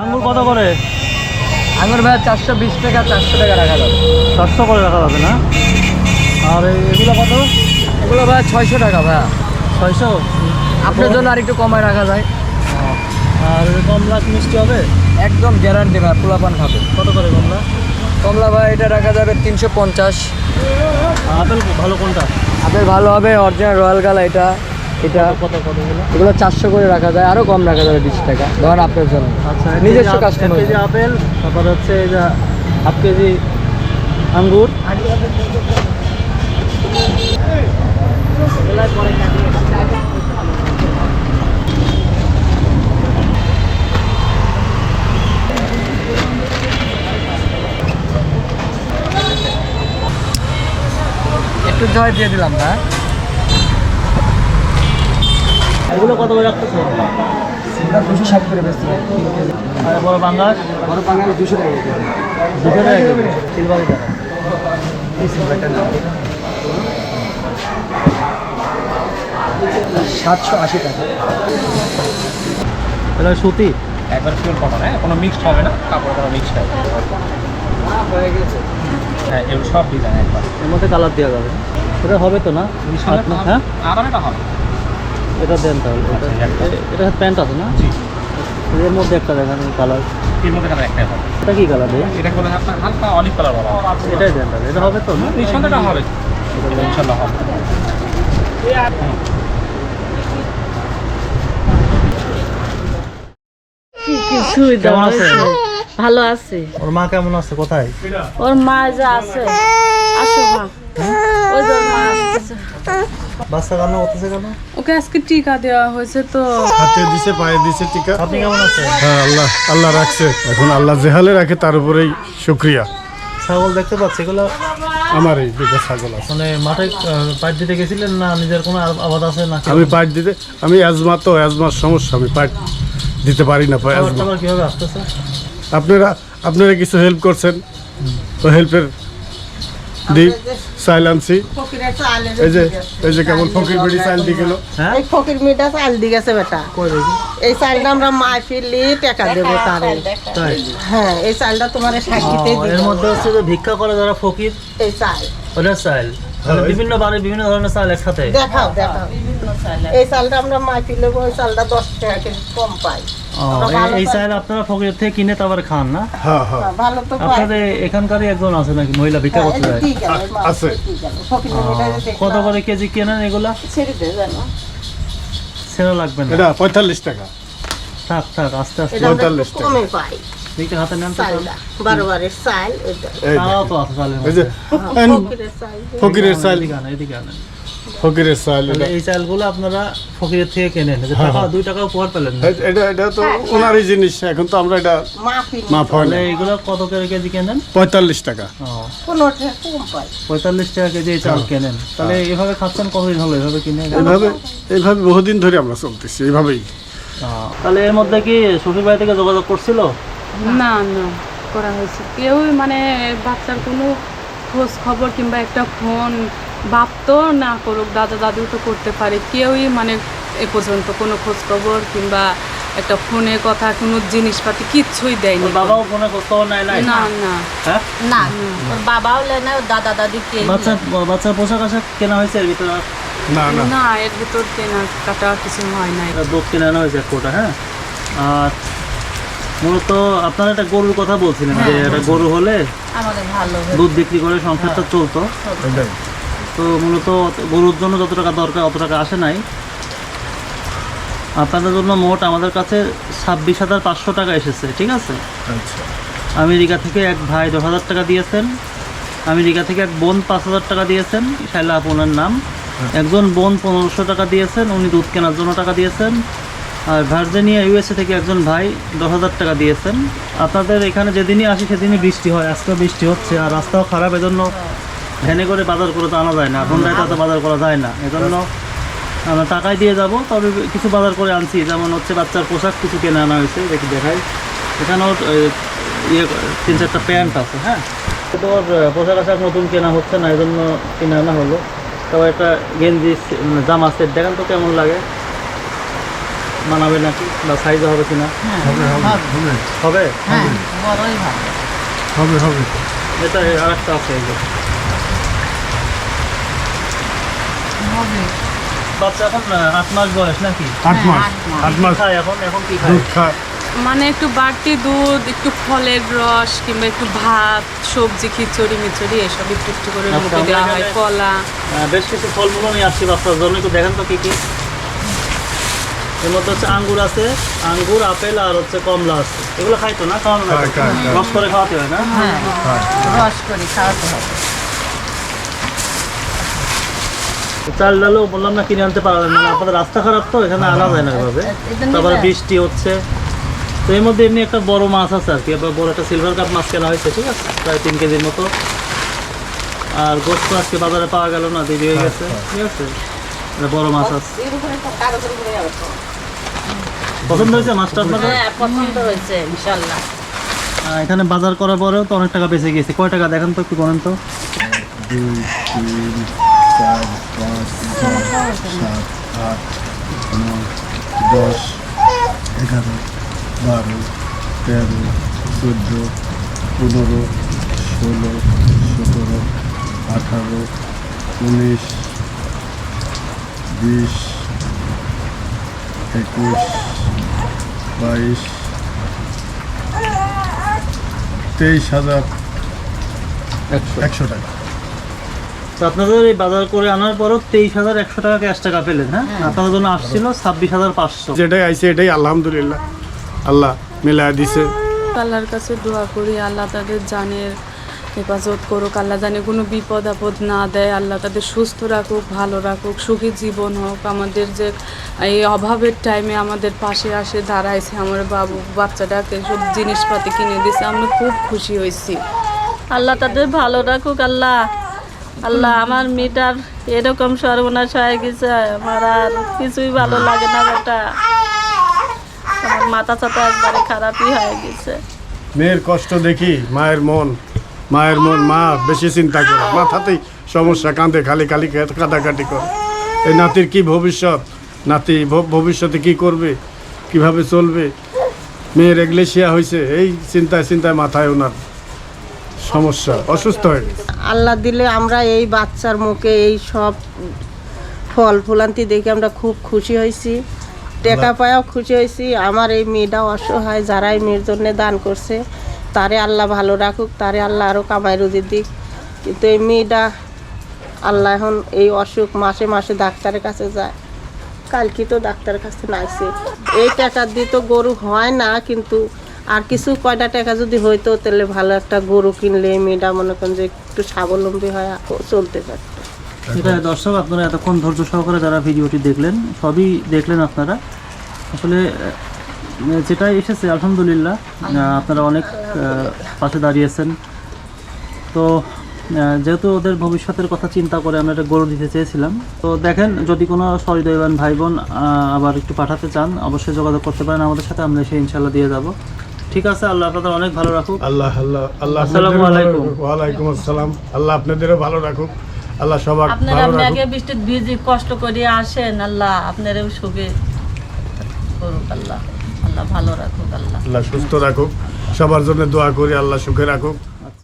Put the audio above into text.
আঙ্গুর কত করে? আঙুর ভাই চারশো বিশ টাকা চারশো টাকা রাখা যাবে। চারশো করে রাখা যাবে না? আর এগুলো কত? এগুলো ভাই ছয়শো টাকা ভাই। ছয়শো? আপনার জন্য আর একটু কমায় রাখা যায়। আর কমলা মিষ্টি হবে? একদম গ্যারান্টি ভাই পোলাপান খাবে। কত করে কমলা? কমলা ভাই এটা রাখা যাবে তিনশো পঞ্চাশ। আপেল ভালো কোনটা? আপেল ভালো হবে অরিজিনাল রয়্যাল গালা এটা। এটা কত এগুলো চারশো করে রাখা যায় আরও কম রাখা যাবে বিশ টাকা। ধরেন আপনার জন্য। আচ্ছা নিজস্ব। এক কেজি আপেল তারপর হচ্ছে এই যে হাফ কেজি আঙ্গুর। একটু জয় দিয়ে দিলাম ভাই এগুলো কত করে রাখতেছে দুশো ষাট করে বেশি আর বড় বাঙ্গাস বড় বাঙালি দুশো টাকা সিলভারি নাম সাতশো আশি টাকা এটা সুতি একবার পিওর কটন হ্যাঁ কোনো মিক্সড হবে না কাপড় কোনো মিক্সড হবে হয়ে গেছে হ্যাঁ এগুলো সব ডিজাইন একবার এর মধ্যে কালার দেওয়া যাবে এটা হবে তো না- হ্যাঁ আরামেটা হবে এটা দেন তাহলে এটা একটা। এটা প্যান্ট আছে না? জি। এর মধ্যে একটা দেখান কালার। এর মধ্যে কালার একটাই হবে। এটা কি কালার দেয় এটা বলে আপনার হালকা অলিভ কালার বলা এটাই দেন তাহলে এটা হবে তো না? নিঃসন্দেহটা হবে। ইনশাল্লাহ হবে। আছে? ভালো আছে। ওর মা কেমন আছে? কোথায়? ওর মা যা আছে। আসো মা। ওই যে মা আসতেছে। বাচ্চা কেন করতেছে কেন ওকে আজকে টিকা দেওয়া হয়েছে তো। হাতে দিছে পায়ে দিছে টিকা। আপনি কেমন আছেন? হ্যাঁ আল্লাহ আল্লাহ রাখছে। এখন আল্লাহ জেহালে রাখে তার উপরেই শুক্রিয়া। ছাগল দেখতে পাচ্ছি এগুলো আমার এই দুটো ছাগল আছে। মানে মাঠে দিতে গেছিলেন না নিজের কোনো আবাদ আছে না আমি পাট দিতে আমি অ্যাজমা তো অ্যাজমার সমস্যা আমি পাট দিতে পারি না অ্যাজমা টাবার কীভাবে আসতেছে? আপনারা আপনারা কিছু হেল্প করছেন? তো হেল্পের দিই চাইল আনছি। এই যে এই যে কেমন ফকির বেড়ি চাইল দিয়ে গেল। হ্যাঁ? এই ফকির মিটা চাল দি গেছে বেটা। এই চালটা আমরা মাই ফিরলি টাকা দেবো তারে। হ্যাঁ এই চালটা তোমার সাক্ষীতে এর মধ্যে হচ্ছে যে ভিক্ষা করে যারা ফকির এই চাল। ওটা চাইল বিভিন্ন বাড়ি বিভিন্ন ধরনের চাল একসাথে? দেখাও দেখাও। এই চালটা আমরা মায় ফিরলে ওই চালটা দশ টাকা কেজি কম পাই। এই- এই চাইল আপনারা ফকির থেকে কিনে তারপরে খান না? হ্যাঁ হ্যাঁ। ভালো তো আপনাদের এখানকারই একজন আছে নাকি মহিলা ভিক্ষা করতে যায়? আছে কত করে কেজি কেনেন এগুলা? ছেড়ে দে জানো। সেরা লাগবে না। এটা পঁয়তাল্লিশ টাকা। থাক থাক আস্তে আস্তে। পঁয়তাল্লিশ টাকা। কমে পাই দিকে হাতে নেন তো এটা তাও আছে মধ্যে। ফকিরের চাল। ফকিরের এদিকে আনেন, ফকিরের এই চালগুলো আপনারা ফকিরের থেকে কেনেন যে হ্যাঁ, টাকা হ্যাঁ। দুই টাকা উপহার পেলেন এটা এটা তো ওনারই জিনিস এখন তো আমরা এটা মাফ হয় না। এইগুলো কত করে কেজি কেনেন? পঁয়তাল্লিশ টাকা। পঁয়তাল্লিশ টাকা কেজি এই চাল কেনেন। তাহলে এভাবে খাচ্ছেন কতদিন হলো? এভাবে কিনে এইভাবে এইভাবে বহুদিন ধরে আমরা চলতেছি এইভাবেই। তাহলে এর মধ্যে কি শ্বশুর বাড়ি থেকে যোগাযোগ করছিল? না না করা হয়েছে। কেউই মানে বাচ্চার কোনো খোঁজ খবর কিংবা একটা ফোন বাপ তো না করুক দাদা দাদু তো করতে পারে। কেউই মানে এ পর্যন্ত কোনো খোঁজ খবর কিংবা একটা ফোনে কথা কোনো জিনিসপাতি কিচ্ছুই দেয়নি। বাবাও ফোনে খোঁজ খবর নেয় নাই? না না। হ্যাঁ? না ওর বাবাও লেয় না ওর দাদা দাদি কে বাচ্চা বাচ্চার পোশাক আশাক কেনা হয়েছে এর ভিতরে? না না। না এর ভিতর কেনা কাটা কিছু হয় নাই। দুধ কিনে আনা হয়েছে এক কোটা হ্যাঁ? আর মূলত আপনারা একটা গরুর কথা বলছিলেন যে একটা গরু হলে দুধ বিক্রি করে সংসারটা চলতো। তো মূলত গরুর জন্য যত টাকা দরকার অত টাকা আসে নাই। আপনাদের জন্য মোট আমাদের কাছে ছাব্বিশ হাজার পাঁচশো টাকা এসেছে ঠিক আছে? আচ্ছা। আমেরিকা থেকে এক ভাই দশ হাজার টাকা দিয়েছেন। আমেরিকা থেকে এক বোন পাঁচ হাজার টাকা দিয়েছেন। শাইলা আপনার নাম। একজন বোন পনেরোশো টাকা দিয়েছেন উনি দুধ কেনার জন্য টাকা দিয়েছেন। ভার্জিনিয়া, ইউএসএ থেকে একজন ভাই দশ হাজার টাকা দিয়েছেন। আপনাদের এখানে যেদিনই আসি সেদিনই বৃষ্টি হয়। আজকে বৃষ্টি হচ্ছে আর রাস্তাও খারাপ, এজন্য ভ্যানে করে বাজার করে তো আনা যায় না। রাতে তো বাজার করা যায় না। এজন্য আমরা টাকাই দিয়ে যাব, তবে কিছু বাজার করে আনছি। যেমন হচ্ছে বাচ্চার পোশাক কিছু কিনে আনা হয়েছে, দেখি দেখাই। এখানেও ইয়ে তিন চারটা প্যান্ট আছে হ্যাঁ? তো পোশাক আশাক নতুন কেনা হচ্ছে না এই জন্য কিনে আনা হলো। তবে একটা গেঞ্জি জামা সেট। দেখেন তো কেমন লাগে। মানাবে নাকি বা সাইজে হবে কিনা? হবে হবে হবে। হবে। হ্যাঁ বড়ই হবে। হবে এটা আর একটা আছে এই হবে। বাচ্চা এখন আট মাস বয়স নাকি? আট মাস আট মাস। খায় এখন? এখন কি খায়? দুধ খায়। মানে একটু বাড়তি দুধ একটু ফলের রস কিংবা একটু ভাত সবজি খিচুড়ি মিচুড়ি এসব একটু একটু করে আচ্ছা, মুখে দেওয়া হয় কলা। বেশ কিছু ফলমূলও নিয়ে আসছি বাচ্চার জন্য। একটু দেখেন তো কি কি। এর মধ্যে হচ্ছে আঙ্গুর আছে আঙ্গুর আপেল আর হচ্ছে কমলা আছে। এগুলো খাই তো না খাওয়ানো না। রস করে খাওয়াতে হয় না? হ্যাঁ রস করে খাওয়াতে হবে চাল ডালও বললাম না কিনে আনতে না আপনাদের রাস্তা খারাপ তো এখানে আনা যায় না এভাবে। তারপরে বৃষ্টি হচ্ছে। তো এর মধ্যে এমনি একটা বড় মাছ আছে আর কি বড় একটা সিলভার কাপ মাছ কেনা হয়েছে ঠিক আছে? প্রায় তিন কেজির মতো। আর গোস্ত আজকে বাজারে পাওয়া গেল না দেরি হয়ে গেছে ঠিক আছে? বড় মাছ আছে। পছন্দ হয়েছে মাছটা আপনাদের হ্যাঁ পছন্দ হয়েছে ইনশাল্লাহ। আহ, এখানে বাজার করার পরেও তো অনেক টাকা বেঁচে গিয়েছে। কয় টাকা দেখেন তো একটু বলেন তো। দুই তিন চার পাঁচ সাত আট নয় দশ এগারো বারো তেরো চোদ্দ পনেরো ষোলো সতেরো আঠারো উনিশ বিশ একুশ বাইশ তেইশ হাজার একশো। টাকা। তো আপনাদের এই বাজার করে আনার পরও তেইশ হাজার একশো টাকা ক্যাশ টাকা পেলেন হ্যাঁ? আপনাদের জন্য আসছিল ছাব্বিশ হাজার পাঁচশো। যেটাই আইছে এটাই আলহামদুলিল্লাহ। আল্লাহ মিলায় দিছে। আল্লাহর কাছে দোয়া করি আল্লাহ তাদের জানের হেফাজত করুক, আল্লাহ জানে কোনো বিপদ আপদ না দেয়। আল্লাহ তাদের সুস্থ রাখুক, ভালো রাখুক, সুখী জীবন হোক। আমাদের যে এই অভাবের টাইমে আমাদের পাশে আসে, দাঁড়াইছে আমার বাবু, বাচ্চাটাকে সব জিনিসপাতি কিনে দিয়েছে আমরা খুব খুশি হয়েছি। আল্লাহ তাদের ভালো রাখুক, আল্লাহ। আল্লাহ আমার মেয়েটার এরকম সর্বনাশ হয়ে গেছে। আমার আর কিছুই ভালো লাগে না বেটা। আমার মাথা চাতা একবারে খারাপই হয়ে গেছে। মেয়ের কষ্ট দেখি, মায়ের মন। মায়ের মন, মা, বেশি চিন্তা করে। মাথাতেই সমস্যা কাঁদে খালি খালি কাটাকাটি করে। এই নাতির কি ভবিষ্যৎ? নাতি ভবিষ্যতে কি করবে? কীভাবে চলবে? মেয়ের এগলেশিয়া হয়েছে এই চিন্তায় চিন্তায় মাথায় ওনার সমস্যা, অসুস্থ হয়ে গেছে। আল্লাহ দিলে আমরা এই বাচ্চার মুখে এই সব ফল ফুলান্তি দেখে আমরা খুব খুশি হয়েছি টেকা পায়াও খুশি হয়েছি আমার এই মেয়েটাও অসহায় যারা এই মেয়ের জন্য দান করছে তারে আল্লাহ ভালো রাখুক, তারে আল্লাহ আরও কামাই রুজি দিক। কিন্তু এই মেয়েটা আল্লাহ এখন এই অসুখ মাসে মাসে ডাক্তারের কাছে যায়। কালকে তো ডাক্তারের কাছে নাইছে। এই টাকা দিয়ে তো গরু হয় না, কিন্তু আর কিছু কয়টা টাকা যদি হইতো, তাহলে ভালো একটা গরু কিনলে মেয়েটা মনে করেন যে একটু স্বাবলম্বী হয় চলতে পারতো। এটা দর্শক, আপনারা এতক্ষণ ধৈর্য সহকারে যারা ভিডিওটি দেখলেন, সবই দেখলেন আপনারা। আসলে যেটা এসেছে আলহামদুলিল্লাহ। আপনারা অনেক পাশে দাঁড়িয়েছেন। তো যেহেতু ওদের ভবিষ্যতের কথা চিন্তা করে আমরা একটা গরু দিতে চেয়েছিলাম তো দেখেন যদি কোনো সহৃদয়বান ভাই বোন আবার একটু পাঠাতে চান অবশ্যই যোগাযোগ করতে পারেন আমাদের সাথে আমরা সেই ইনশাল্লাহ দিয়ে যাব। ঠিক আছে আল্লাহ আপনাদের অনেক ভালো রাখুক। আল্লাহ আল্লাহ আল্লাহ আসসালামু আলাইকুম। ওয়ালাইকুম আসসালাম। আল্লাহ আপনাদেরও ভালো রাখুক। আল্লাহ সবার আপনারা রাখুক। মেঘে বৃষ্টির ভিজি কষ্ট করে আসেন আল্লাহ আপনারও সুখে করুক আল্লাহ। আল্লাহ ভালো রাখুক আল্লাহ। আল্লাহ সুস্থ রাখুক। সবার জন্য দোয়া করি আল্লাহ সুখে রাখুক।